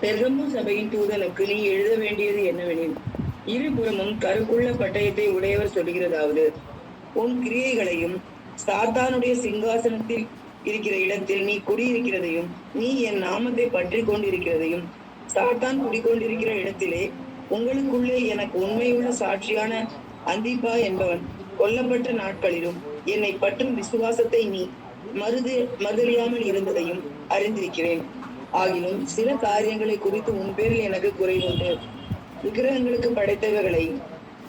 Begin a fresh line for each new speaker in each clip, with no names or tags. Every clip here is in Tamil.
பெர்கமு சபையின் தூதனுக்கு நீ எழுத வேண்டியது என்னவெனில் இருபுறமும் கருக்குள்ள பட்டயத்தை உடையவர் சொல்கிறதாவது உன் கிரியைகளையும் சாத்தானுடைய சிங்காசனத்தில் இருக்கிற இடத்தில் நீ குடியிருக்கிறதையும் நீ என் நாமத்தை பற்றி கொண்டிருக்கிறதையும் சாத்தான் குடிக்கொண்டிருக்கிற இடத்திலே உங்களுக்குள்ளே எனக்கு உண்மையுள்ள சாட்சியான அந்திப்பா என்பவன் கொல்லப்பட்ட நாட்களிலும் என்னை பற்றும் விசுவாசத்தை நீ மறுது மறுதறியாமல் இருந்ததையும் அறிந்திருக்கிறேன். ஆகிலும் சில காரியங்களை குறித்து உன் பேரில் எனக்கு குறைவுண்டு. விக்கிரகங்களுக்கு படைத்தவர்களை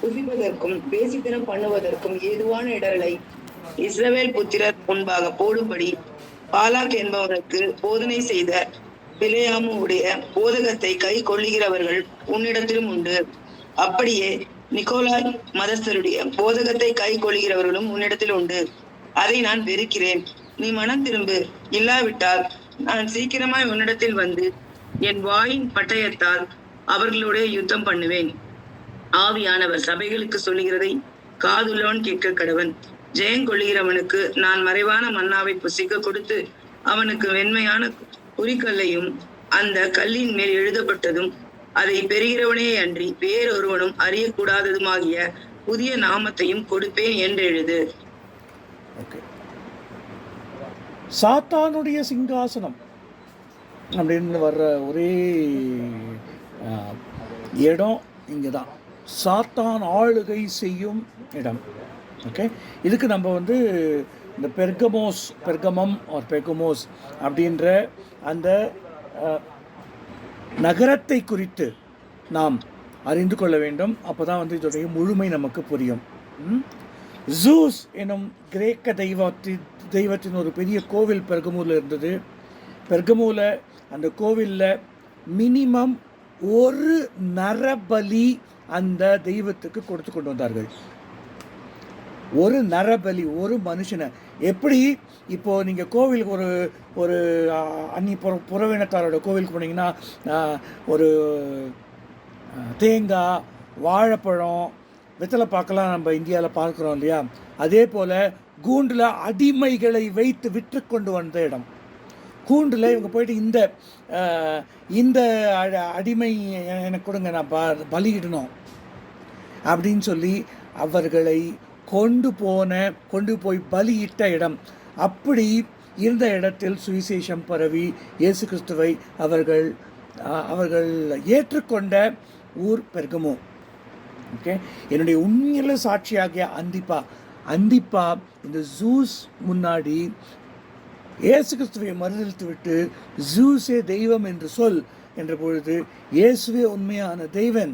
புசிப்பதற்கும் பேசித்தனம் பண்ணுவதற்கும் ஏதுவான இடர்களை இஸ்ரவேல் புத்திரர் முன்பாக போடும்படி பாலாக் என்பவனுக்கு போதனை செய்த பிலேயாமு உடைய போதகத்தை கை கொள்ளுகிறவர்கள் உன்னிடத்திலும் உண்டு. அப்படியே நிக்கோலாய் மதஸ்தருடைய போதகத்தை கை கொள்ளுகிறவர்களும் உன்னிடத்தில் உண்டு. அதை நான் வெறுக்கிறேன். நீ மனம் திரும்பு. இல்லாவிட்டால் நான் சீக்கிரமாய் உன்னிடத்தில் வந்து என் வாயின் பட்டயத்தால் அவர்களுடைய யுத்தம் பண்ணுவேன். ஆவியானவர் சபைகளுக்கு சொல்லுகிறதை காதுள்ளவன் கேட்க கடவன். ஜெயங்கொள்ளுகிறவனுக்கு நான் மறைவான மன்னாவை புசிக்க கொடுத்து அவனுக்கு வெண்மையான குறிக்கல்லையும் அந்த கல்லின் மேல் எழுதப்பட்டதும் அதை பெறுகிறவனே அன்றி வேறொருவனும் அறியக்கூடாததுமாகிய புதிய நாமத்தையும் கொடுப்பேன் என்று எழுது
ஓகே. சாத்தானுடைய சிங்காசனம் அப்படின்னு வர்ற ஒரே இடம் இங்கே தான் சாத்தான் ஆளுகை செய்யும் இடம். ஓகே? இதுக்கு நம்ம வந்து இந்த பெர்கமோஸ் பெர்கமம் ஆர் பெர்கமோஸ் அப்படின்ற அந்த நகரத்தை குறித்து நாம் அறிந்து கொள்ள வேண்டும். அப்போ தான் வந்து இதோடைய முழுமை நமக்கு புரியும். ஜூஸ் எனும் கிரேக்க தெய்வத்தின் தெய்வத்தின் ஒரு பெரிய கோவில் பெர்கமூரில் இருந்தது. பெர்கமூல அந்த கோவிலில் மினிமம் ஒரு நரபலி அந்த தெய்வத்துக்கு கொடுத்து கொண்டு வந்தார்கள். ஒரு நரபலி ஒரு மனுஷனை. எப்படி? இப்போ நீங்கள் கோவிலுக்கு ஒரு ஒரு அன்னி புற புறவினத்தாரோட கோவிலுக்கு போனீங்கன்னா ஒரு தேங்காய் வாழைப்பழம் வெத்தலை பார்க்கலாம் நம்ம இந்தியாவில் பார்க்குறோம் இல்லையா? அதே போல் கூண்டில் அடிமைகளை வைத்து விற்று கொண்டு வந்த இடம். கூண்டில் இவங்க போயிட்டு இந்த இந்த அடிமை எனக்கு கொடுங்க நான் ப பலியிடணும் அப்படின்னு சொல்லி அவர்களை கொண்டு போன கொண்டு போய் பலியிட்ட இடம். அப்படி இருந்த இடத்தில் சுவிசேஷம் பரவி இயேசு கிறிஸ்துவை அவர்கள் அவர்கள் ஏற்றுக்கொண்ட ஊர் பெருகமோ. ஓகே? என்னுடைய உண்மையில சாட்சியாகிய அந்திப்பா அந்திப்பா இந்த ஜூஸ் முன்னாடி இயேசு கிறிஸ்துவை மறுதளித்து விட்டு ஜூஸே தெய்வம் என்று சொல் என்ற பொழுது இயேசுவே உண்மையான தெய்வன்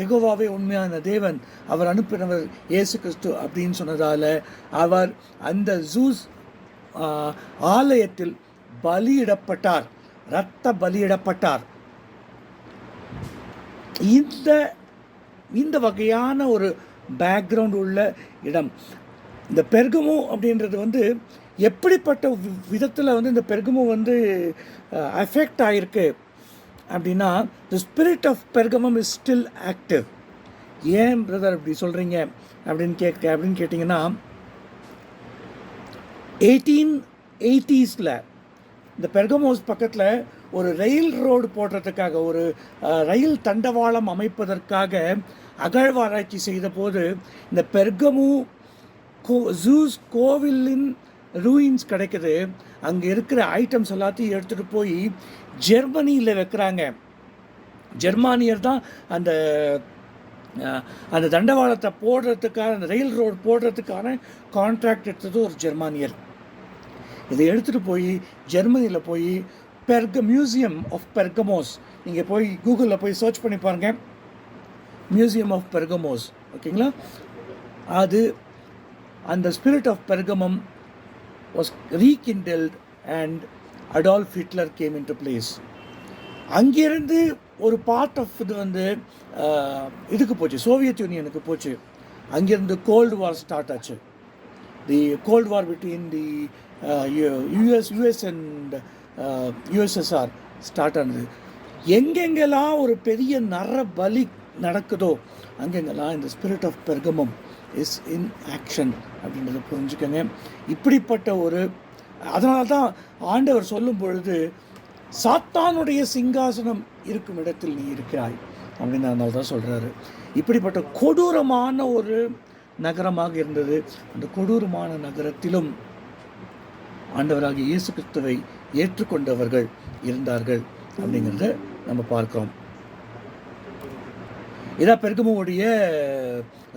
ஏகோவாவே உண்மையான தேவன் அவர் அனுப்பினவர் இயேசு கிறிஸ்து அப்படின்னு சொன்னதால் அவர் அந்த ஜூஸ் ஆலயத்தில் பலியிடப்பட்டார் இரத்த பலியிடப்பட்டார். இந்த இந்த வகையான ஒரு பேக்ரவுண்ட் உள்ள இடம். இந்த பெர்கமோ அப்படின்றது வந்து எப்படிப்பட்ட விதத்தில் வந்து இந்த பெர்கமோ வந்து அஃபெக்ட் ஆகிருக்கு அப்படின்னா the spirit of Pergamum is still active ஏன் பிரதர் அப்படி சொல்கிறீங்க அப்படின்னு கேட்க அப்படின்னு கேட்டிங்கன்னா எயிட்டீன் எயிட்டிஸில் இந்த பெர்கமோஸ் பக்கத்தில் ஒரு ரயில் ரோடு போடுறதுக்காக ஒரு ரயில் தண்டவாளம் அமைப்பதற்காக அகழ்வாராய்ச்சி செய்தபோது இந்த பெர்கமு கோ ஜூஸ் கோவிலின் ரூயின்ஸ் கிடைக்குது. அங்கே இருக்கிற ஐட்டம்ஸ் எல்லாத்தையும் எடுத்துகிட்டு போய் ஜெர்மனியில் வைக்கிறாங்க. ஜெர்மானியர் தான் அந்த அந்த தண்டவாளத்தை போடுறதுக்கான அந்த ரயில் ரோடு போடுறதுக்கான கான்ட்ராக்ட் எடுத்தது ஒரு ஜெர்மானியர். இதை எடுத்துகிட்டு போய் ஜெர்மனியில் போய் பெர்க மியூசியம் ஆஃப் பெர்கமோஸ் நீங்கள் போய் கூகுளில் போய் சர்ச் பண்ணி பாருங்கள் மியூசியம் ஆஃப் பெர்கமோஸ் ஓகேங்களா? அது அந்த spirit of Pergamum was rekindled and Adolf Hitler came into place அங்கேருந்து ஒரு பார்ட் ஆஃப் இது வந்து uh, இதுக்கு போச்சு சோவியத் யூனியனுக்கு போச்சு. அங்கேருந்து கோல்டு வார் ஸ்டார்ட் ஆச்சு. The cold war between the US US and USSR start ஆனது. எங்கெங்கெல்லாம் ஒரு பெரிய நர பலி நடக்குதோ அங்கெங்கெல்லாம் இந்த spirit of Pergamum is in action அப்படின்றத புரிஞ்சுக்கங்க. இப்படிப்பட்ட ஒரு அதனால தான் ஆண்டவர் சொல்லும் பொழுது சாத்தானுடைய சிங்காசனம் இருக்கும் இடத்தில் நீ இருக்கிறாய் அப்படின்னு அதனால தான் சொல்கிறாரு இப்படிப்பட்ட கொடூரமான ஒரு நகரமாக இருந்தது. அந்த கொடூரமான நகரத்திலும் ஆண்டவராகிய இயேசு கிறிஸ்துவை ஏற்றுக்கொண்டவர்கள் இருந்தார்கள் அப்படிங்கிறத நம்ம பார்க்கிறோம். இதான் பெருகமுடைய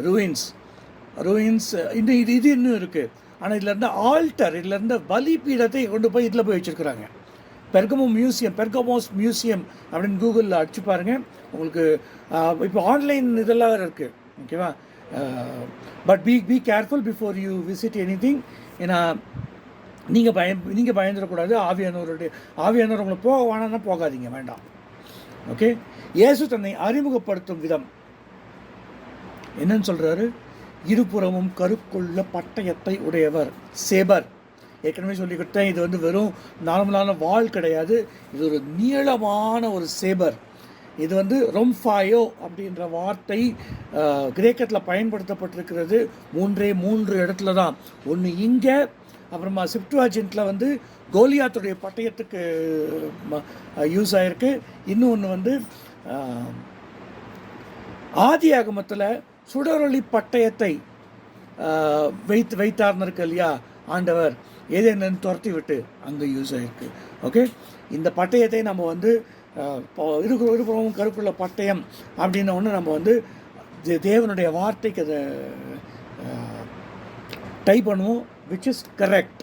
ரூயின்ஸ் ரோயின்ஸ் uh, இன்னும் இது இது இன்னும் இருக்குது ஆனால் இதில் இருந்த ஆல்டர் இதில் இருந்த பலிபீடத்தை கொண்டு போய் இதில் போய் வச்சுருக்குறாங்க. பெர்கமோ மியூசியம் பெர்கமோஸ் மியூசியம் அப்படின்னு கூகுளில் அடிச்சு பாருங்கள் உங்களுக்கு uh, இப்போ ஆன்லைன் இதெல்லாம் வேறு இருக்குது ஓகேவா but be be careful before you visit anything ஏன்னா நீங்கள் பய நீங்கள் பயந்துடக்கூடாது. ஆவியானவருடைய ஆவியானவர் உங்களை போக வேணாம்னா போகாதீங்க. வேண்டாம். ஓகே இயேசு தன்னை அறிமுகப்படுத்தும் விதம். என்னன்னு சொல்கிறாரு இருபுறமும் கருக்குள்ள பட்டயத்தை உடையவர். சேபர். ஏற்கனவே சொல்லிக்கிட்டேன் இது வந்து வெறும் நார்மலான வாள் கிடையாது. இது ஒரு நீளமான ஒரு சேபர். இது வந்து ரொம்ஃபாயோ அப்படின்ற வார்த்தை கிரேக்கத்தில் பயன்படுத்தப்பட்டிருக்கிறது. மூன்றே மூன்று இடத்துல தான். ஒன்று இங்கே அப்புறமா சிப்டுவாஜென்ட்டில் வந்து கோலியாத்துடைய பட்டயத்துக்கு யூஸ் ஆகிருக்கு இன்னொன்று வந்து ஆதி ஆகமத்தில் சுடரொளி பட்டயத்தை வைத்து வைத்தார்னு இருக்கு இல்லையா? ஆண்டவர் ஏதேன்னு துரத்தி விட்டு அங்கே யூஸ் ஆகிருக்கு ஓகே இந்த பட்டயத்தை நம்ம வந்து இருக்கிற இருபுறமும் கருப்புள்ள பட்டயம் அப்படின்ன ஒன்று நம்ம வந்து தே- தேவனுடைய வார்த்தைக்கு அதை டைப் பண்ணுவோம் which is correct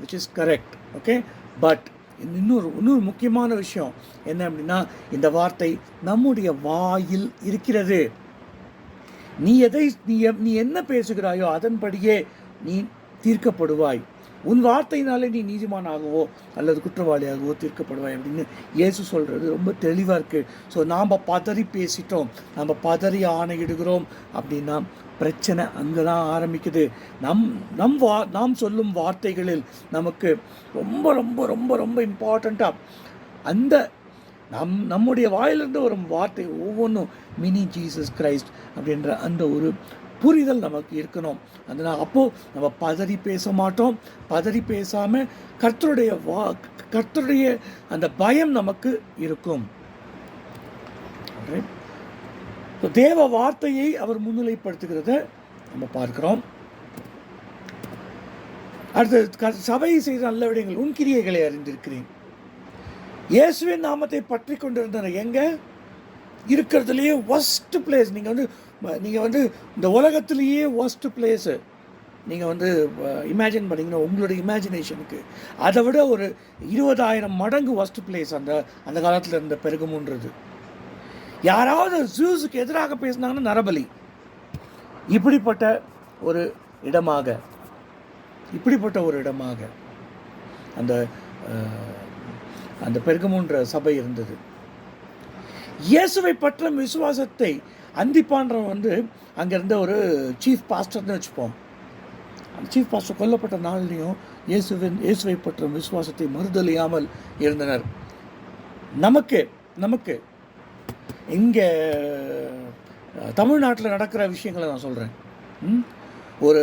which is correct okay but இன்னொரு இன்னொரு முக்கியமான விஷயம் என்ன அப்படின்னா இந்த வார்த்தை நம்முடைய வாயில் இருக்கிறது. நீ எதை நீ எப்- நீ என்ன பேசுகிறாயோ அதன்படியே நீ தீர்க்கப்படுவாய். உன் வார்த்தையினாலே நீ நீதிமானாகவோ அல்லது குற்றவாளியாகவோ தீர்க்கப்படுவாய் அப்படின்னு இயேசு சொல்கிறது ரொம்ப தெளிவாக இருக்குது ஸோ நாம் பதறி பேசிட்டோம். நம்ம பதறி ஆணையிடுகிறோம் அப்படின்னா பிரச்சனை அங்கே தான் ஆரம்பிக்குது. நம் நம் வா நாம் சொல்லும் வார்த்தைகளில் நமக்கு ரொம்ப ரொம்ப ரொம்ப ரொம்ப இம்பார்ட்டண்ட்டாக அந்த நம் நம்முடைய வாயிலிருந்து வரும் வார்த்தை ஒவ்வொன்றும் மினி ஜீசஸ் கிரைஸ்ட் அப்படின்ற அந்த ஒரு புரிதல் நமக்கு இருக்கணும். அதனால் அப்போது நம்ம பதறி பேச மாட்டோம். பதறி பேசாமல் கர்த்தருடைய வா கர்த்தருடைய அந்த பயம் நமக்கு இருக்கும். தேவ வார்த்தையை அவர் முன்னிலைப்படுத்துகிறத நம்ம பார்க்கிறோம். அடுத்தது க- சபை செய்த நல்ல விடயங்கள் உன் கிரியைகளை அறிந்திருக்கிறேன். இயேசுவின் நாமத்தை பற்றி கொண்டிருந்தனர் எங்கே? இருக்கிறதுலையே ஒஸ்ட் பிளேஸ் நீங்கள் வந்து நீங்கள் வந்து இந்த உலகத்திலேயே ஒஸ்ட் பிளேஸு நீங்கள் வந்து இமேஜின் பண்ணீங்கன்னா உங்களுடைய இமேஜினேஷனுக்கு அதை விட ஒரு இருபதாயிரம் மடங்கு ஒஸ்ட் பிளேஸ் அந்த அந்த காலத்தில் இருந்த பெருகமுன்றது. யாராவது ஜூஸுக்கு எதிராக பேசினாங்கன்னா நரபலி. இப்படிப்பட்ட ஒரு இடமாக. இப்படிப்பட்ட ஒரு இடமாக. அந்த அந்த பெருகமுன்ற சபை இருந்தது. இயேசுவை பற்றும் விசுவாசத்தை அந்திப்பான்றவன் வந்து அங்கேருந்த ஒரு சீஃப் பாஸ்டர்னு வச்சுப்போம். அந்த சீஃப் பாஸ்டர் கொல்லப்பட்ட நாள்லையும் இயேசுவின் இயேசுவை பற்றும் விசுவாசத்தை மறுதலியாமல் இருந்தனர். நமக்கு நமக்கு இங்கே தமிழ்நாட்டில் நடக்கிற விஷயங்களை நான் சொல்கிறேன் ஒரு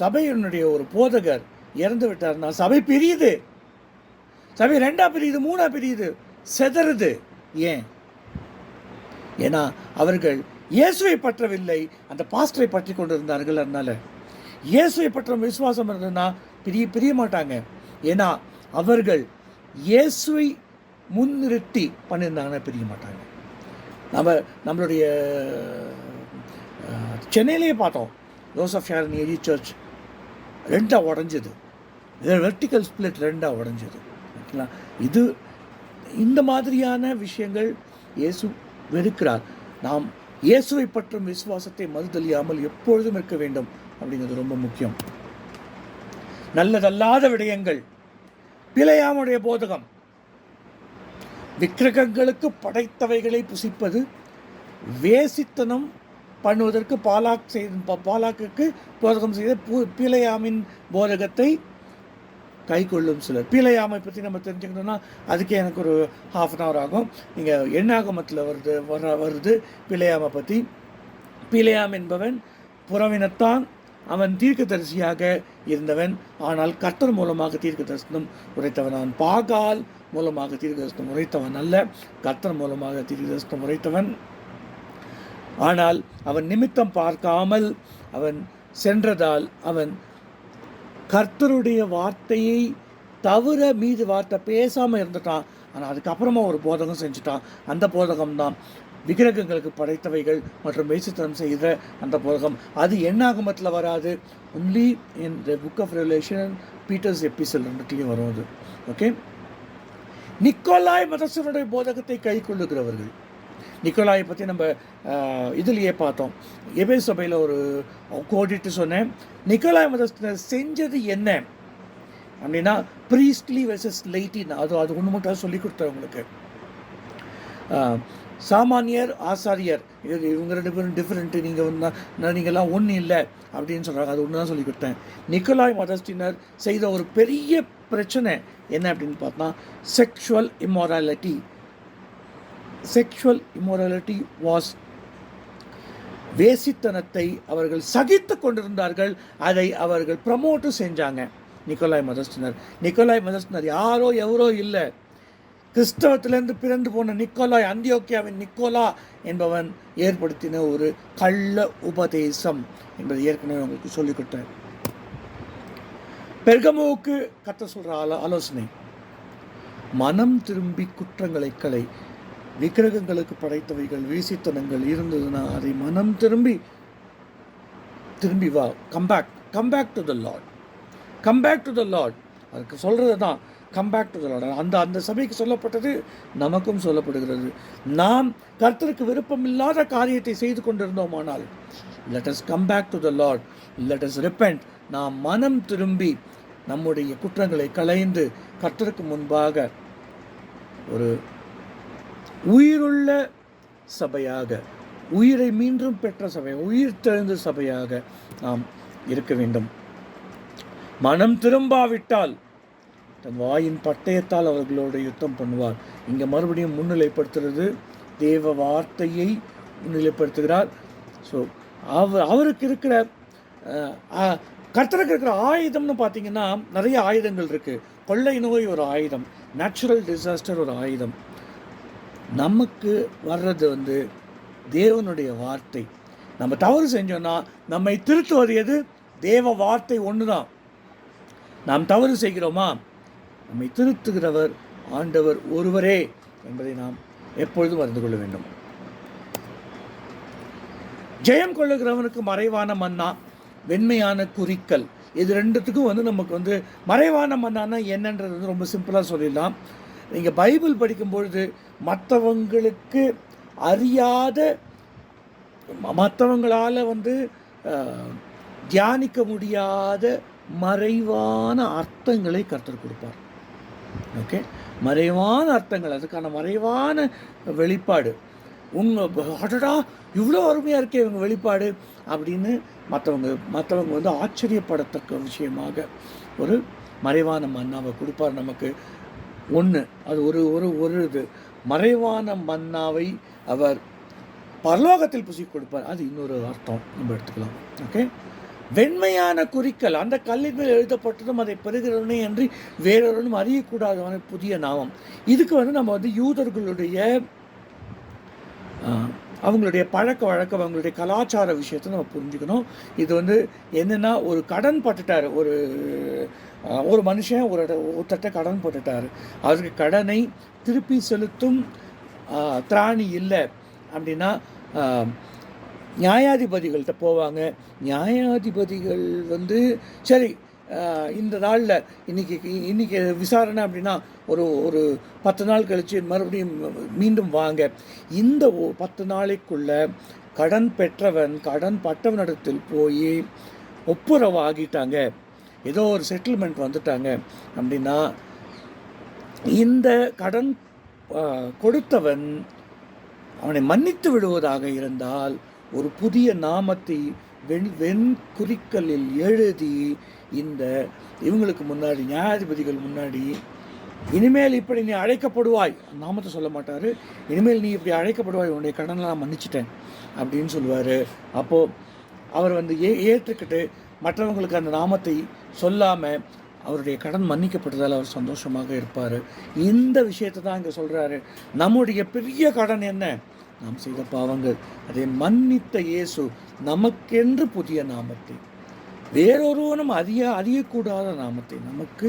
சபையினுடைய ஒரு போதகர் இறந்து விட்டார்னா சபை பெரியது. சபை ரெண்டாக பிரியுது மூணாக பிரியுது. செதறுது. ஏன்? ஏன்னா அவர்கள் இயேசுவை பற்றவில்லை. அந்த பாஸ்டரை பற்றி கொண்டிருந்தார்கள் அதனால். இயேசுவை பற்ற விசுவாசம் இருந்ததுன்னா பிரிய பிரிய மாட்டாங்க. ஏன்னா அவர்கள் இயேசுவை முன்னிறுத்தி பண்ணியிருந்தாங்கன்னா பிரிய மாட்டாங்க. நம்ம நம்மளுடைய சென்னையிலேயே பார்த்தோம். ஜோசப் ஷாரன் ஏரி சர்ச் ரெண்டாக உடஞ்சது. வெர்டிக்கல் ஸ்பிளிட் ரெண்டாக உடஞ்சது. ஓகேங்களா இது இந்த மாதிரியான விஷயங்கள் இயேசு வெறுக்கிறார். நாம் இயேசுவை பற்றும் விசுவாசத்தை மறுதலியாமல் எப்பொழுதும் இருக்க வேண்டும் அப்படிங்கிறது ரொம்ப முக்கியம். நல்லதல்லாத விடயங்கள். பிழையாமுடைய போதகம். விக்கிரகங்களுக்கு படைத்தவைகளை புசிப்பது வேசித்தனம் பண்ணுவதற்கு பாலாக் செய்த பா- பாலாக்குக்கு போதகம் செய்த பு- பிழையாமின் போதகத்தை கை கொள்ளும் சிலர் பீலையாமை பற்றி நம்ம தெரிஞ்சுக்கணும்னா அதுக்கே எனக்கு ஒரு ஹாஃப் அன் ஹவர் ஆகும். நீங்கள் எண்ணாகமத்தில் வருது வர வருது பிழையாமை பற்றி பீலையாம் என்பவன் புறவினத்தான் அவன் தீர்க்கதரிசியாக இருந்தவன். ஆனால் கர்த்தர் மூலமாக தீர்க்க தரிசனம் உரைத்தவன் அவன் பாகால் மூலமாக தீர்க்க தரிசனம் உரைத்தவன் அல்ல. கர்த்தர் மூலமாக தீர்க்க தரிசனம் உரைத்தவன். ஆனால் அவன் நிமித்தம் பார்க்காமல் அவன் சென்றதால் அவன் கர்த்தருடைய வார்த்தையை தவிர மீது வார்த்தை பேசாமல் இருந்துட்டான். ஆனால் அதுக்கப்புறமா ஒரு போதகம் செஞ்சுட்டான். அந்த போதகம் தான் விக்கிரகங்களுக்கு படைத்தவைகள் மற்றும் வேசித்தனம் செய்த அந்த போதகம். அது என்ன ஆகமத்தில் வராது. Only in the book of revelation Peter's epistle ரெண்டுத்தையும் வரும் அது. ஓகே நிக்கோலாய் மதசனுடைய போதகத்தை கை கொள்ளுகிறவர்கள். நிக்கோலாயை பற்றி நம்ம இதுலேயே பார்த்தோம். எபே சபையில் ஒரு கோடிட்டு சொன்னேன். நிக்கோலாய் மதஸ்தனர் செஞ்சது என்ன? அப்படின்னா ப்ரீஸ்ட்லி வெர்சஸ் லைட்டின் அது அது ஒன்று மட்டும் சொல்லி கொடுத்தேன் உங்களுக்கு. சாமானியர் ஆசாரியர். இது இவங்க ரெண்டு பேரும் டிஃப்ரெண்ட்டு நீங்கள் ஒன்றா நீங்கள்லாம் ஒன்றும் இல்லை. அப்படின்னு சொல்கிறாங்க அது ஒன்று தான் சொல்லி கொடுத்தேன். நிக்கோலாய் மதஸ்டினர் செய்த ஒரு பெரிய பிரச்சனை என்ன அப்படின்னு பார்த்தா sexual immorality sexual immorality was வேசித்தனத்தை அவர்கள் சகித்து கொண்டிருந்தார்கள். அதை அவர்கள் ப்ரமோட்டும் செஞ்சாங்க. நிக்கோலாய் மதஸ்டினர் நிக்கோலாய் மதஸ்டினர் யாரோ எவரோ இல்லை. கிறிஸ்தவத்திலிருந்து பிறந்து போன நிக்கோலாய் அந்தியோக்கியாவின் நிக்கோலா என்பவன் ஏற்படுத்தின ஒரு கள்ள உபதேசம் என்பதை ஏற்கனவே உங்களுக்கு சொல்லிக் பெர்கமோவுக்கு கத்த சொல்ற ஆலோ ஆலோசனை மனம் திரும்பி குற்றங்களை களை விக்கிரகங்களுக்கு படைத்தவைகள் வீசித்தனங்கள் இருந்ததுன்னா அதை மனம் திரும்பி திரும்பி வா. Come back come back to the Lord come back to the Lord அதுக்கு சொல்கிறது தான் கம்பேக் டு த லார்ட் அந்த அந்த சபைக்கு சொல்லப்பட்டது நமக்கும் சொல்லப்படுகிறது. நாம் கர்த்தருக்கு விருப்பமில்லாத காரியத்தை செய்து கொண்டிருந்தோமானால் let us come back to the Lord let us repent நாம் மனம் திரும்பி நம்முடைய குற்றங்களை களைந்து கர்த்தருக்கு முன்பாக ஒரு உயிருள்ள சபையாக உயிரை மீண்டும் பெற்ற சபை உயிர் தெழுந்த சபையாக நாம் இருக்க வேண்டும். மனம் திரும்பாவிட்டால் தன் வாயின் பட்டயத்தால் அவர்களோடு யுத்தம் பண்ணுவார். இங்கே மறுபடியும் முன்னிலைப்படுத்துறது தேவ வார்த்தையை முன்னிலைப்படுத்துகிறார். ஸோ அவர் அவருக்கு இருக்கிற கர்த்தருக்கு இருக்கிற ஆயுதம்னு பார்த்தீங்கன்னா நிறைய ஆயுதங்கள் இருக்குது கொள்ளை நோய் ஒரு ஆயுதம் நேச்சுரல் டிசாஸ்டர் ஒரு ஆயுதம். நமக்கு வர்றது வந்து தேவனுடைய வார்த்தை. நம்ம தவறு செஞ்சோன்னா நம்மை திருத்துவது எது? தேவ வார்த்தை ஒன்று தான் நாம் தவறு செய்கிறோமா? நம்மை திருத்துகிறவர் ஆண்டவர் ஒருவரே என்பதை நாம் எப்பொழுதும் அறிந்து கொள்ள வேண்டும். ஜெயம் கொள்ளுகிறவனுக்கு மறைவான மன்னா வெண்மையான குறிக்கல். இது ரெண்டுத்துக்கும் வந்து நமக்கு வந்து மறைவான மண்ணான்னா என்னன்றது வந்து ரொம்ப சிம்பிளாக சொல்லிடலாம். நீங்கள் பைபிள் படிக்கும்பொழுது மற்றவங்களுக்கு அறியாத மற்றவங்களால் வந்து தியானிக்க முடியாத மறைவான அர்த்தங்களை கருத்தர் கொடுப்பார். ஓகே? மறைவான அர்த்தங்கள் அதுக்கான மறைவான வெளிப்பாடு. உங்கள் அடடா இவ்வளோ அருமையாக இருக்கே இவங்க வெளிப்பாடு அப்படின்னு மற்றவங்க மற்றவங்க வந்து ஆச்சரியப்படத்தக்க விஷயமாக ஒரு மறைவான மன்னாவை கொடுப்பார் நமக்கு. ஒன்று அது ஒரு ஒரு ஒரு இது. மறைவான மன்னாவை அவர் பரலோகத்தில் புசி கொடுப்பார். அது இன்னொரு அர்த்தம். நம்ம எடுத்துக்கலாம். ஓகே வெண்மையான குறிக்கல் அந்த கல்லின் மேல் எழுதப்பட்டதும் அதை பெறுகிறவனே என்று வேறொருவனும் அறியக்கூடாதவன புதிய நாமம். இதுக்கு வந்து நம்ம வந்து யூதர்களுடைய அவங்களுடைய பழக்க வழக்கம் அவங்களுடைய கலாச்சார விஷயத்தை நம்ம புரிஞ்சுக்கணும். இது வந்து என்னென்னா ஒரு கடன் பட்டுட்டார். ஒரு ஒரு மனுஷன் ஒரு ஒருத்தட்ட கடன் போட்டுட்டார். அவருக்கு கடனை திருப்பி செலுத்தும் திராணி இல்லை அப்படின்னா நியாயாதிபதிகள்கிட்ட போவாங்க. நியாயாதிபதிகள் வந்து சரி இந்த நாளில் இன்னைக்கு இன்றைக்கி விசாரணை அப்படின்னா ஒரு ஒரு பத்து நாள் கழித்து மறுபடியும் மீண்டும் வாங்க. இந்த பத்து நாளைக்குள்ள கடன் பெற்றவன் கடன் பட்டவனிடத்தில் போய் ஒப்புரவாகிட்டாங்க. ஏதோ ஒரு செட்டில்மெண்ட் வந்துட்டாங்க அப்படின்னா இந்த கடன் கொடுத்தவன் அவனை மன்னித்து விடுவதாக இருந்தால் ஒரு புதிய நாமத்தை வெண் வெண் குறிக்கலில் எழுதி இந்த இவங்களுக்கு முன்னாடி நியாயாதிபதிகள் முன்னாடி இனிமேல் இப்படி நீ அழைக்கப்படுவாய். நாமத்தை சொல்ல மாட்டார். இனிமேல் நீ இப்படி அழைக்கப்படுவாய் உன்னுடைய கடனை நான் மன்னிச்சிட்டேன் அப்படின்னு சொல்லுவார். அப்போது அவர் வந்து ஏ ஏற்றுக்கிட்டு மற்றவங்களுக்கு அந்த நாமத்தை சொல்லாமல் அவருடைய கடன் மன்னிக்கப்பட்டதால் அவர் சந்தோஷமாக இருப்பார். இந்த விஷயத்தை தான் இங்கே சொல்கிறாரு நம்முடைய பெரிய கடன் என்ன? நாம் செய்த பாவங்கள். அதை மன்னித்த இயேசு நமக்கென்று புதிய நாமத்தை. வேறொருவனும் அறிய அறியக்கூடாத நாமத்தை நமக்கு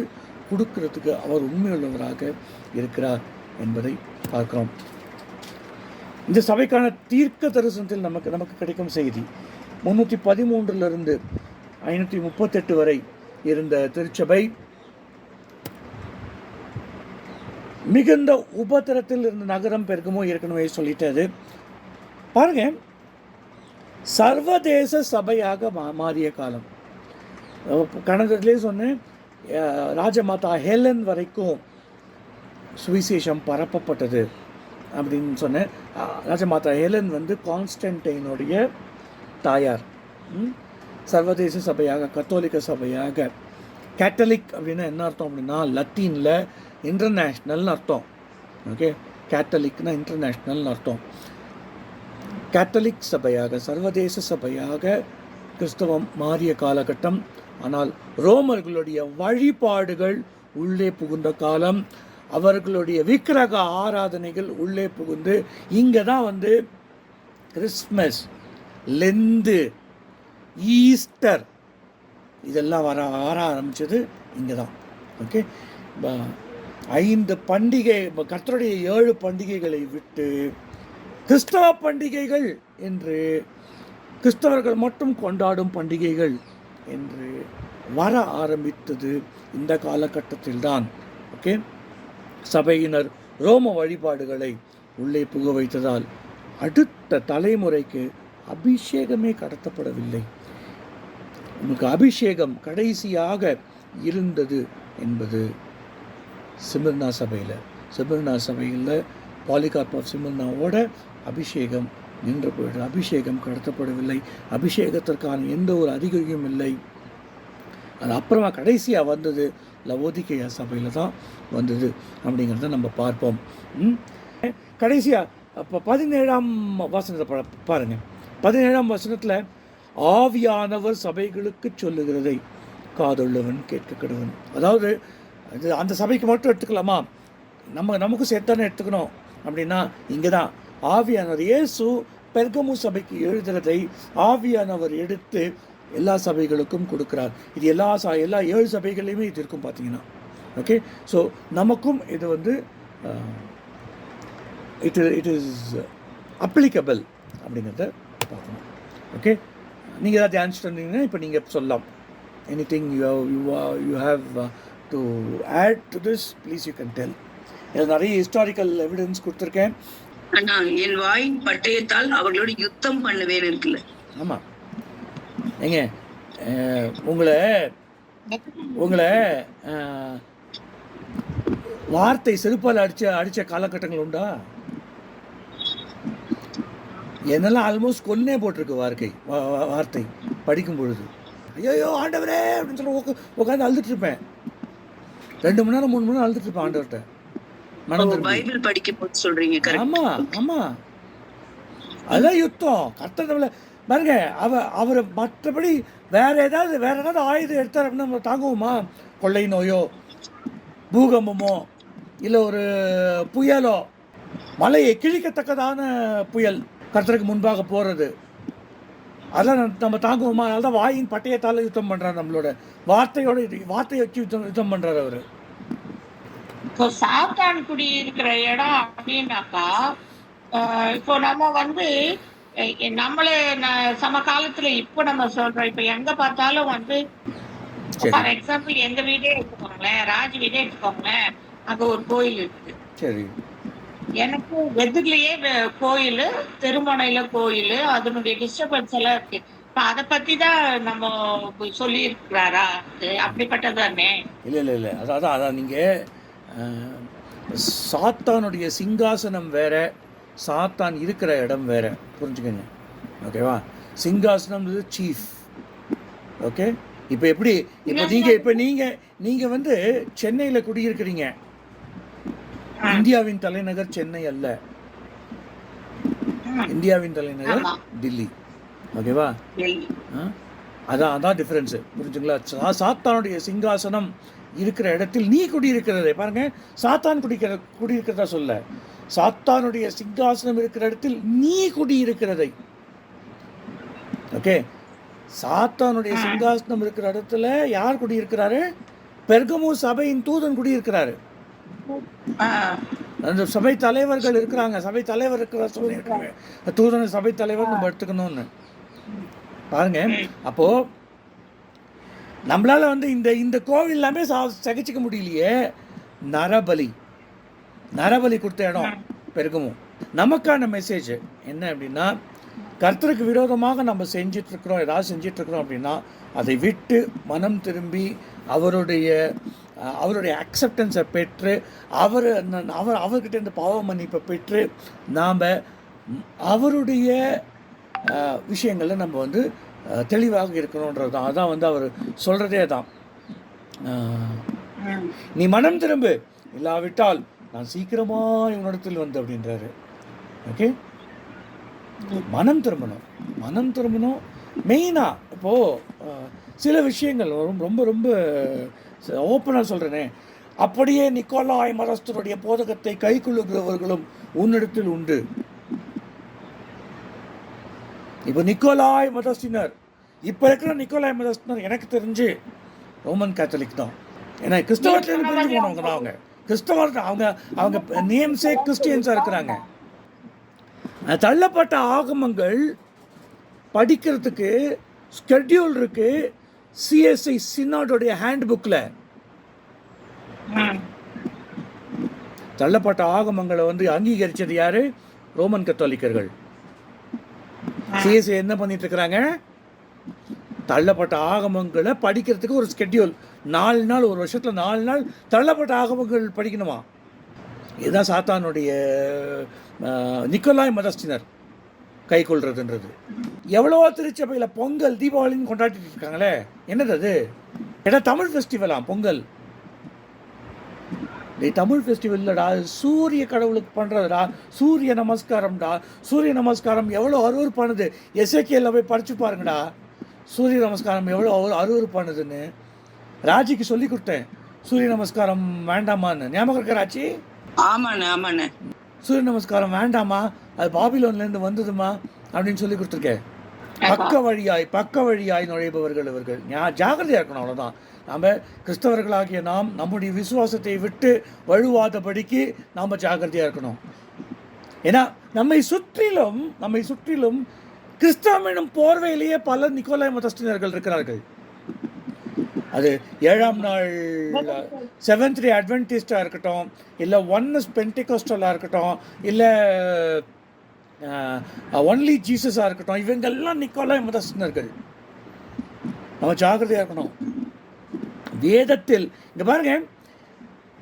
கொடுக்கறதுக்கு அவர் உண்மையுள்ளவராக இருக்கிறார் என்பதை பார்க்கிறோம். இந்த சபைக்கான தீர்க்க தரிசனத்தில் நமக்கு நமக்கு கிடைக்கும் செய்தி முன்னூற்றி பதிமூன்றிலிருந்து ஐநூற்றி முப்பத்தெட்டு வரை இருந்த திருச்சபை மிகுந்த உபத்திரத்தில் இருந்த நகரம் பெருக்குமோ ஏற்கனவே சொல்லிட்டது. பாருங்க சர்வதேச சபையாக மா மாறிய காலம். கணக்கிலே சொன்னேன் ராஜமாதா ஹெலன் வரைக்கும் சுவிசேஷம் பரப்பப்பட்டது அப்படின்னு சொன்னேன். ராஜமாதா ஹெலன் வந்து கான்ஸ்டன்டைனுடைய தாயார். ம்? சர்வதேச சபையாக கத்தோலிக்க சபையாக கேத்தலிக் அப்படின்னா என்ன அர்த்தம் அப்படின்னா லத்தீனில் இன்டர்நேஷ்னல்னு அர்த்தம். ஓகே கேத்தலிக்னா இன்டர்நேஷ்னல்னு அர்த்தம். கேத்தலிக் சபையாக சர்வதேச சபையாக கிறிஸ்தவம் மாறிய காலகட்டம். ஆனால் ரோமர்களுடைய வழிபாடுகள் உள்ளே புகுந்த காலம் அவர்களுடைய விக்கிரக ஆராதனைகள் உள்ளே புகுந்து இங்கே தான் வந்து கிறிஸ்மஸ் லெந்து ஈஸ்டர். இதெல்லாம் வர வர ஆரம்பித்தது இங்கே தான் ஓகே ஐந்து பண்டிகை கர்த்தருடைய ஏழு பண்டிகைகளை விட்டு கிறிஸ்தவ பண்டிகைகள் என்று கிறிஸ்தவர்கள் மட்டும் கொண்டாடும் பண்டிகைகள் என்று வர ஆரம்பித்தது இந்த காலகட்டத்தில்தான். ஓகே? சபையினர் ரோம வழிபாடுகளை உள்ளே புக வைத்ததால் அடுத்த தலைமுறைக்கு அபிஷேகமே கடத்தப்படவில்லை. உனக்கு அபிஷேகம் கடைசியாக இருந்தது என்பது சிமிர்னா சபையில். சிமிர்னா சபையில் பாலிகார்ப் ஆஃப் சிமிர்னாவோட அபிஷேகம் நின்று போயிடுது. அபிஷேகம் கடத்தப்படவில்லை. அபிஷேகத்திற்கான எந்த ஒரு அதிகாரியும் இல்லை. அது அப்புறமா கடைசியாக வந்தது லவோதிகையா சபையில் தான் வந்தது அப்படிங்கிறத நம்ம பார்ப்போம். ம்? கடைசியாக அப்போ பதினேழாம் வசனத்தை பாருங்கள் பதினேழாம் வசனத்தில் ஆவியானவர் சபைகளுக்கு சொல்லுகிறதை காதுள்ளவன் கேட்க கடவன் அதாவது இது அந்த சபைக்கு மட்டும் எடுத்துக்கலாமா? நம்ம நமக்கும் சேர்த்தானே எடுத்துக்கணும். அப்படின்னா இங்கே தான் ஆவியானவர் இயேசு பெர்கமு சபைக்கு எழுதுகிறதை ஆவியானவர் எடுத்து எல்லா சபைகளுக்கும் கொடுக்குறார். இது எல்லா ச எல்லா ஏழு சபைகளையுமே இது இருக்கும் பார்த்தீங்கன்னா ஓகே? ஸோ நமக்கும் இது வந்து இட் இட் இஸ் அப்ளிகபிள் அப்படிங்கிறத பார்க்கணும். ஓகே? நீங்கள் ஏதாவது ஆன்சர் இருந்தீங்கன்னா இப்போ நீங்கள் சொல்லலாம். Anything you you you have to add to this please you can tell இதில் நிறைய ஹிஸ்டாரிக்கல் எவிடன்ஸ் கொடுத்துருக்கேன்.
ஆனா என் வாயின் பட்டயத்தால் அவர்களோட யுத்தம் பண்ணுவேன் இருக்குல்ல.
ஆமாம் ஏங்க உங்களை உங்களை வார்த்தை செருப்பால் அடிச்ச அடிச்ச காலகட்டங்கள் உண்டா? என்னெல்லாம் ஆல்மோஸ்ட் கொன்னே போட்டிருக்கு வார்த்தை வார்த்தை படிக்கும் பொழுது ஐயோ ஆண்டவரே அப்படின்னு சொல்லி உட்காந்து அழுதுட்டு ரெண்டு மணி நேரம் மூணு மணி நேரம் அழுதுட்டு இருப்பேன் ஆண்டவர்கிட்ட. மனம்
பைபிள் படிக்கும் போது சொல்றீங்க
ஆமா ஆமா. அதான் யுத்தம். கர்த்தர் பாருங்க அவ அவர் மற்றபடி வேற ஏதாவது வேற ஏதாவது ஆயுதம் எடுத்தார் அப்படின்னா நம்ம தாங்குவோமா? கொள்ளை நோயோ பூகம்பமோ இல்லை ஒரு புயலோ? மலையை கிழிக்கத்தக்கதான புயல். கர்த்தருக்கு முன்பாக போகிறது அதெல்லாம் நம்ம- தாங்குவோமா. அதனால தான் வாயின் பட்டயத்தால் யுத்தம் பண்ணுறாரு நம்மளோட. வார்த்தையோட வார்த்தையை வச்சு யுத்தம் யுத்தம் பண்ணுறாரு அவர்.
இப்போ சாத்தான் குடி இருக்கிற இடம் அப்படின்னாக்கா இப்போ நம்ம வந்து நம்மளே சமகாலத்துல இப்போ நம்ம சொல்றோம். இப்போ எங்க பார்த்தாலும் வந்து ஃபார் எக்ஸாம்பிள் எங்க வீடே எடுத்துக்கோங்களேன் ராஜ் வீடே எடுத்துக்கோங்களேன் அங்க ஒரு கோயில் இருக்கு
சரி.
எனக்கு எதிரிலேயே வே- கோயில் திருமணையில கோயில் அதனுடைய டிஸ்டர்பன்ஸ் எல்லாம் இருக்கு. அதை பத்தி தான் நம்ம சொல்லி இருக்கிறாரா அப்படிப்பட்டது தானே
இல்லை இல்லை இல்லை. அதான் அதான் நீங்கள் சாத்தானுடைய சிங்காசனம் வேற சாத்தான் இருக்கிற இடம் வேற. புரிஞ்சுக்கங்க. ஓகேவா சிங்காசனம் சீஃப் ஓகே இப்போ எப்படி இப்போ நீங்கள் இப்போ நீங்கள் நீங்கள் வந்து சென்னையில் குடியிருக்கிறீங்க. இந்தியாவின் தலைநகர் சென்னை அல்ல. இந்தியாவின் தலைநகர். டில்லி ஓகேவா? அதான் அதான் டிஃப்ரென்ஸு புரிஞ்சுங்களா? சா சாத்தானுடைய சிங்காசனம் இருக்கிற இடத்தில் நீ குடியிருக்கிறதை பாருங்க. சாத்தான் குடிக்கிற குடியிருக்கிறதா சொல்ல. சாத்தானுடைய சிங்காசனம் இருக்கிற இடத்தில் நீ குடியிருக்கிறதை. ஓகே? சாத்தானுடைய சிங்காசனம் இருக்கிற இடத்துல யார் குடியிருக்கிறாரு? பெர்கமு சபையின் தூதன் குடியிருக்கிறாரு. அந்த சபை தலைவர்கள் இருக்கிறாங்க. சபை தலைவர் இருக்கிற சொல்லியிருக்காங்க தூதன சபை தலைவர் நம்ம எடுத்துக்கணும்னு. பாருங்க. அப்போ நம்மளால வந்து இந்த இந்த கோவில் எல்லாமே சகிச்சுக்க முடியலையே. நரபலி. நரபலி கொடுத்த இடம் பெருகமும் நமக்கான மெசேஜ் என்ன அப்படின்னா கர்த்தருக்கு விரோதமாக நம்ம செஞ்சிட்டு இருக்கிறோம் ஏதாவது செஞ்சிட்டு இருக்கிறோம் அப்படின்னா அதை விட்டு மனம் திரும்பி அவருடைய அவருடைய அக்செப்டன்ஸை பெற்று அவர் அவர் அவர்கிட்ட இருந்து பாவ மன்னிப்பை பெற்று நாம் அவருடைய விஷயங்கள்ல நம்ம வந்து தெளிவாக இருக்கணுன்றது தான். அதான் வந்து அவர் சொல்கிறதே தான். நீ மனம் திரும்பு. இல்லாவிட்டால் நான் சீக்கிரமா இவனிடத்தில் வந்து அப்படின்றாரு. ஓகே? மனம் திரும்பணும். மனம் திரும்பணும். மெயினாக இப்போது சில விஷயங்கள் ரொம்ப ரொம்ப ரொம்ப ஓப்பனாக சொல்கிறேனே அப்படியே நிக்கோலாய் மதஸ்தருடைய போதகத்தை கைக்கொள்ளுகிறவர்களும் உன்னிடத்தில் உண்டு. இப்போ நிக்கோலாய் மதஸ்தினர் இப்போ இருக்கிற நிக்கோலாய் மதஸ்தினர் எனக்கு தெரிஞ்சு ரோமன் கேத்தலிக் தான். ஏன்னா கிறிஸ்தவத்தில் பிரிஞ்சு போனவங்க தான் அவங்க. கிறிஸ்தவர் அவங்க அவங்க நேம்ஸே கிறிஸ்டியன்ஸாக இருக்கிறாங்க. தள்ளப்பட்ட ஆகமங்கள் படிக்கிறதுக்கு ஸ்கெட்யூல் இருக்கு. சிஎஸ்ஐ சின்னாடோடைய ஹேண்ட் புக்கில். தள்ளப்பட்ட ஆகமங்களை வந்து அங்கீகரிச்சது யாரு? ரோமன் கத்தோலிக்கர்கள். சிஎஸ்ஐ என்ன பண்ணிட்டு இருக்கிறாங்க? தள்ளப்பட்ட ஆகமங்களை படிக்கிறதுக்கு ஒரு ஸ்கெட்யூல் நாலு நாள் ஒரு வருஷத்தில் நாலு நாள் தள்ளப்பட்ட ஆகமங்கள் படிக்கணுமா? இதுதான் சாத்தானுடைய நிக்கோலாய் மதஸ்டினர் கை கொள்றதுன்றது எவ்வளோ திருச்சபையில் பொங்கல் தீபாவளின்னு கொண்டாடிட்டு இருக்காங்களே. என்னது அது? ஏன்னா தமிழ் ஃபெஸ்டிவலா பொங்கல்? டேய் தமிழ் ஃபெஸ்டிவல் இல்லைடா. சூரிய கடவுளுக்கு பண்ணுறதுடா சூரிய நமஸ்காரம்டா. சூரிய நமஸ்காரம் எவ்வளோ அருவருப்பானது? எஸ்ஏகேல போய் படிச்சு பாருங்கடா. சூரிய நமஸ்காரம் எவ்வளோ அரு- அருவருப்பானதுன்னு. ராஜிக்கு சொல்லி கொடுத்தேன். சூரிய நமஸ்காரம் வேண்டாமான்னு. ஞாபகம் ராஜி?
ஆமாண்ணே ஆமாண்ணே.
சூரிய நமஸ்காரம் வேண்டாமா? அது பாபிலோன்லேருந்து வந்ததுமா அப்படின்னு சொல்லி கொடுத்துருக்கேன். பக்க வழியாய் பக்க வழியாய் நுழைபவர்கள் இவர்கள். ஜாக்கிரதையா இருக்கணும் அவ்வளவுதான். நாம கிறிஸ்தவர்களாகிய நாம் நம்முடைய விசுவாசத்தை விட்டு வழுவாதபடிக்கு நாம் ஜாக்கிரதையா இருக்கணும். ஏன்னா நம்மை சுற்றிலும் நம்மை சுற்றிலும் கிறிஸ்தவம் எனும் போர்வையிலேயே பல நிக்கோலாய் மதஸ்டினர்கள் இருக்கிறார்கள். அது ஏழாம் நாள் செவன்த் டே அட்வென்டிஸ்டாக இருக்கட்டும் இல்லை ஒன்னஸ் பென்டிகோஸ்டலாக இருக்கட்டும் இல்லை ஒன்லி ஜீசஸாக இருக்கட்டும் இவங்கெல்லாம் நிக்கோலாய் மதஸ்டினர்கள் நம்ம ஜாக்கிரதையாக இருக்கணும். வேதத்தில் இங்க பாருங்க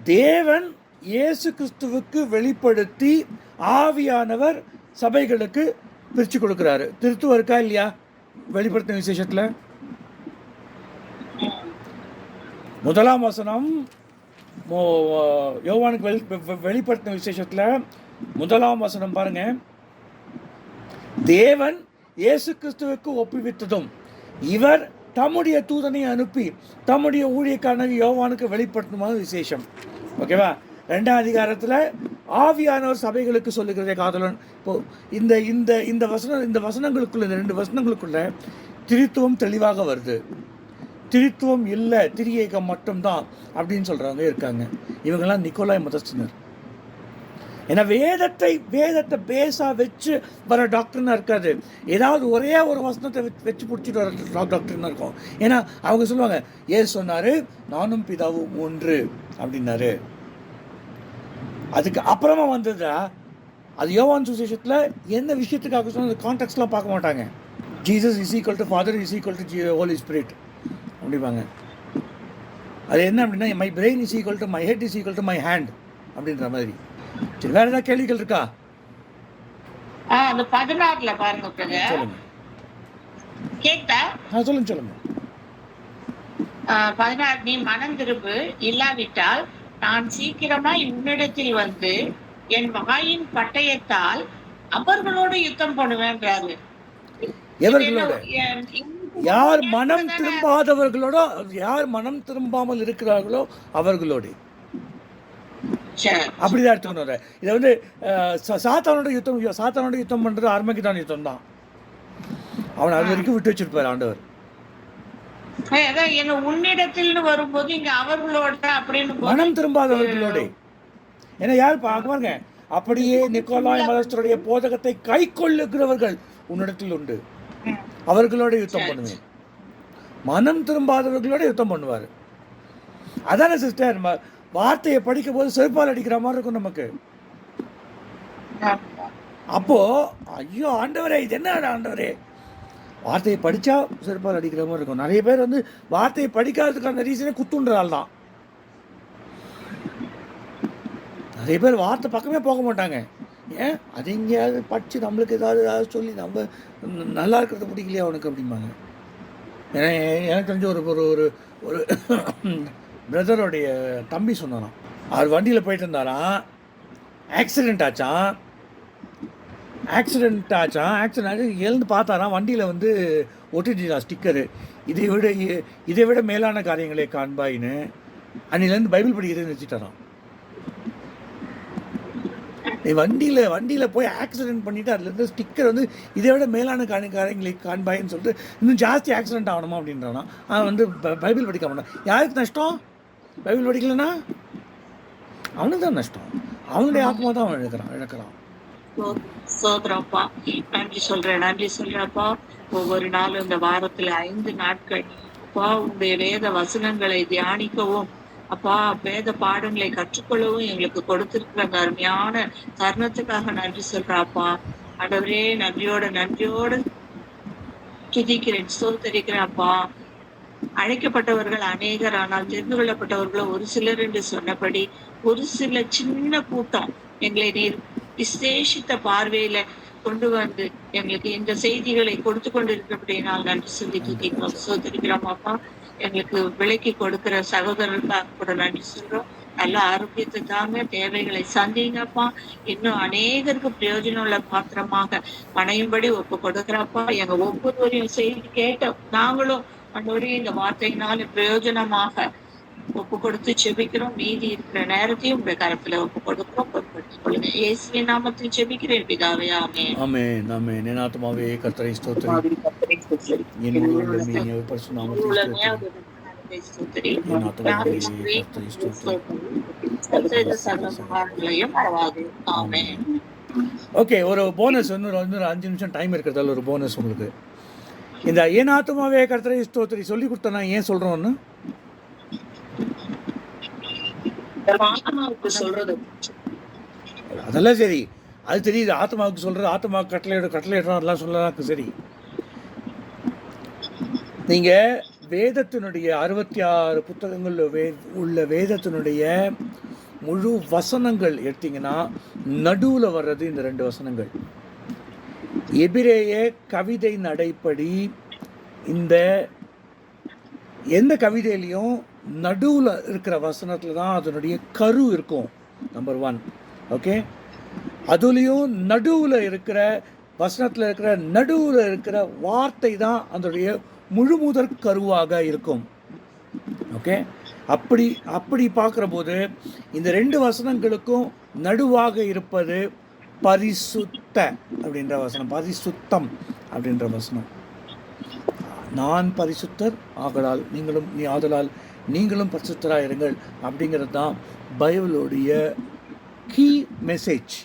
தேவன் இயேசு கிறிஸ்துவுக்கு வெளிப்படுத்தி ஆவியானவர் சபைகளுக்கு பிரித்து கொடுக்குறாரு. திருத்துவம் இருக்கா இல்லையா? வெளிப்படுத்தின விசேஷத்தில். முதலாம் வசனம் யோவானுக்கு வெளி வெ- வெளிப்படுத்தின விசேஷத்தில் முதலாம் வசனம் பாருங்கள் தேவன் இயேசு கிறிஸ்துவுக்கு ஒப்புவித்ததும் இவர் தம்முடைய தூதனை அனுப்பி தம்முடைய ஊழியக்காரன் யோவானுக்கு வெளிப்படுத்துமான விசேஷம். ஓகேவா? ரெண்டாம் அதிகாரத்தில் ஆவியானவர் சபைகளுக்கு சொல்லுகிறதே காதலன் இப்போ இந்த இந்த இந்த வசனம் இந்த வசனங்களுக்குள்ள இந்த ரெண்டு வசனங்களுக்குள்ள திருத்துவம் தெளிவாக வருது. திருத்துவம் இல்லை திரியேகம் மட்டும்தான் அப்படின்னு சொல்கிறவங்க இருக்காங்க. இவங்கெல்லாம் நிக்கோலாய் மதஸ்தினர். ஏன்னா வேதத்தை வேதத்தை பேஸாக வச்சு வர டாக்டர்னா இருக்காது. ஏதாவது ஒரே ஒரு வசனத்தை வச்சு வச்சு பிடிச்சிட்டு வர டா- டாக்டர்னா இருக்கும். ஏன்னா அவங்க சொல்லுவாங்க ஏசு சொன்னார் நானும் பிதாவும் ஒன்று அப்படின்னாரு. அதுக்கு அப்புறமா வந்ததா? அது யோவான் சுசேஷத்தில் எந்த விஷயத்துக்காக சொன்ன கான்டாக்ட்ஸ்லாம் பார்க்க மாட்டாங்க. Jesus is equal to father is equal to holy spirit அப்படிம்பாங்க. அது என்ன அப்படின்னா my brain is equal to my head is equal to my hand அப்படின்ற மாதிரி. சரி வேற ஏதாவது கேள்விகள் இருக்கா?
அந்த பதினாறுல பாருங்க பிரதர்
சொல்லுங்க. சொல்லுங்க
பதினாறு நீ மனம் திரும்பு இல்லாவிட்டால் நான் சீக்கிரமாய் உன்னிடத்தில் வந்து என் வாயின் பட்டயத்தால் அவர்களோடு யுத்தம் பண்ணுவேன்றாரு.
யார் மனம் திரும்பாதவர்களோட யார் மனம் திரும்பாமல் இருக்கிறார்களோ அவர்களோடு. அப்படிதான் எடுத்துக்கணும். இதை வந்து சாத்தானோட யுத்தம் சாத்தானோட யுத்தம் பண்றது ஆர்மகிதான் யுத்தம் தான் அவனை அது வரைக்கும் விட்டு வச்சிருப்பார் ஆண்டவர்.
எங்க உன்னிடத்தில்னு வரும்போது இங்க அவர்களோட அப்படின்னு போது-
மனம் திரும்பாதவர்களோட. ஏன்னா யார்? பாருங்க. அப்படியே நிக்கோலாய் மதஸ்தருடைய போதகத்தை கை கொள்ளுகிறவர்கள் உன்னிடத்தில் உண்டு. அவர்களோட யுத்தம் பண்ணுவேன். மனம் திரும்பாதவர்களோட யுத்தம் பண்ணுவார். அதானே சிஸ்டர் வார்த்தையை படிக்கும் போது செருப்பால் அடிக்கிற மாதிரி இருக்கும் நமக்கு. அப்போ ஐயோ ஆண்டவரே இது என்ன ஆண்டவரே? வார்த்தையை படித்தா செருப்பால் அடிக்கிற மாதிரி இருக்கும். நிறைய பேர் வந்து வார்த்தையை படிக்காததுக்கான ரீசனே குத்துன்றதால் தான். நிறைய பேர் வார்த்தை பக்கமே போக மாட்டாங்க. ஏன்? அது எங்கேயாவது படித்து நம்மளுக்கு ஏதாவது ஏதாவது சொல்லி நம்ம நல்லா இருக்கிறது பிடிக்கலையா அவனுக்கு அப்படிம்பாங்க. ஏன்னா எனக்கு தெரிஞ்ச ஒரு ஒரு ஒரு ஒரு பிரதருடைய தம்பி சொன்னான் அவர் வண்டியில் போயிட்டு இருந்தாராம் ஆக்சிடென்ட் ஆச்சான் ஆக்சிடென்ட் ஆச்சான் ஆக்சிடென்ட் ஆச்சு. எழுந்து பார்த்தாராம். வண்டியில் வந்து ஒட்டிட்டா ஸ்டிக்கரு. இதை விட இதை விட மேலான காரியங்களை காண்பாயின்னு அன்னிலேருந்து பைபிள் படிக்கிறதுன்னு வச்சுட்டாராம் நீ வண்டியில் வண்டியில் போய் ஆக்சிடென்ட் பண்ணிவிட்டு அதுலேருந்து ஸ்டிக்கர் வந்து இதை விட மேலான காணி காரியங்களை காண்பாயின்னு சொல்லிட்டு இன்னும் ஜாஸ்தி ஆக்சிடென்ட் ஆகணுமா அப்படின்றானா அவன் வந்து பைபிள் படிக்க மாட்டான் யாருக்கு நஷ்டம்? பைபிள் படிக்கலைன்னா அவனுக்கு தான் நஷ்டம். அவனுடைய ஆத்மா தான் அவன் இழக்கிறான் இழக்கிறான்
சோதரப்பா நன்றி சொல்றேன் நன்றி சொல்றப்பா ஒவ்வொரு நாளும் இந்த வாரத்துல ஐந்து நாட்கள். அப்பா உங்களுடைய வேத வசனங்களை தியானிக்கவும். அப்பா வேத பாடங்களை கற்றுக்கொள்ளவும் எங்களுக்கு கொடுத்திருக்கிற அந்த அருமையான தருணத்துக்காக நன்றி சொல்றாப்பா ஆண்டவரே நன்றியோட நன்றியோட துதிக்கிறேன் சோதரிக்கிறேன் அப்பா அழைக்கப்பட்டவர்கள் அநேகர் ஆனால் தெரிந்து கொள்ளப்பட்டவர்களோ ஒரு சிலர் என்று சொன்னபடி ஒரு சில சின்ன கூட்டம் எங்களை நீர் விசேஷித்த பார்வையில கொண்டு வந்து எங்களுக்கு இந்த செய்திகளை கொடுத்து கொண்டிருக்கிறபடினால் நன்றி சொல்லி துதிக்கிறோம் சோதரிக்கிறோம் அப்பா எங்களுக்கு விலைக்கு கொடுக்கிற சகோதரர்களுக்காக கூட நன்றி சொல்றோம். நல்ல ஆரோக்கியத்தை தாங்க தேவைகளை சந்திங்கப்பா. இன்னும் அநேகருக்கு பிரயோஜனம் உள்ள பாத்திரமாக மனையும்படி ஒப்பு கொடுக்கிறப்பா. எங்க ஒவ்வொருவரையும் செய்தி கேட்ட நாங்களும் அன்றோடைய இந்த வார்த்தையினால பிரயோஜனமாக ஒப்பு கொடுத்து செபிக்கிறோம் மீதி இருக்கிற நேரத்தையும் உங்க கரத்துல ஒப்பு கொடுக்கிறோம். பொறுப்படுத்திக் கொள்ளுங்க. இயேசுவின் நாமத்தில் செபிக்கிறேன் பிதாவே ஆமே
ஆமே நாமே நேனாத்மாவே கர்த்தரை ஸ்தோத்திரி. என் உள்ளமே பரிசு நாமத்தில் ஸ்தோத்திரி. என் ஆத்மாவே கர்த்தரை ஸ்தோத்திரி. ஓகே ஒரு போனஸ் இன்னொரு இன்னொரு அஞ்சு நிமிஷம் டைம் இருக்கிறதால ஒரு போனஸ் உங்களுக்கு. இந்த ஏன் ஆத்மாவே கர்த்தரை ஸ்தோத்திரி சொல்லி கொடுத்தா ஏன்
ஆத்மாவுக்கு சொல்றது.
அதெல்லாம் சரி. அது தெரியுது. ஆத்மாவுக்கு சொல்கிறது ஆத்மாவுக்கு கட்டளையிட கட்டளையிடுறோம் அதெல்லாம் சொல்லலாம் சரி. நீங்கள் வேதத்தினுடைய அறுபத்தி ஆறு புத்தகங்கள் வே உள்ள வேதத்தினுடைய முழு வசனங்கள் எடுத்தீங்கன்னா நடுவில் வர்றது இந்த ரெண்டு வசனங்கள். எபிரேய கவிதை நடைப்படி இந்த எந்த கவிதையிலையும் நடுவில் இருக்கிற வசனத்தில் தான் அதனுடைய கரு இருக்கும் நம்பர் ஒன் ஓகே அதுலேயும் நடுவில் இருக்கிற வசனத்தில் இருக்கிற நடுவில் இருக்கிற வார்த்தை தான் அதனுடைய முழுமுதற் கருவாக இருக்கும். ஓகே அப்படி அப்படி பார்க்குற போது இந்த ரெண்டு வசனங்களுக்கும் நடுவாக இருப்பது பரிசுத்த அப்படின்ற வசனம். பரிசுத்தம் அப்படின்ற வசனம். நான் பரிசுத்தர் ஆகலால் நீங்களும் நீ ஆதலால் நீங்களும் பரிசுத்தராக இருங்கள் அப்படிங்கிறது தான் பைபிளுடைய கீ மெசேஜ்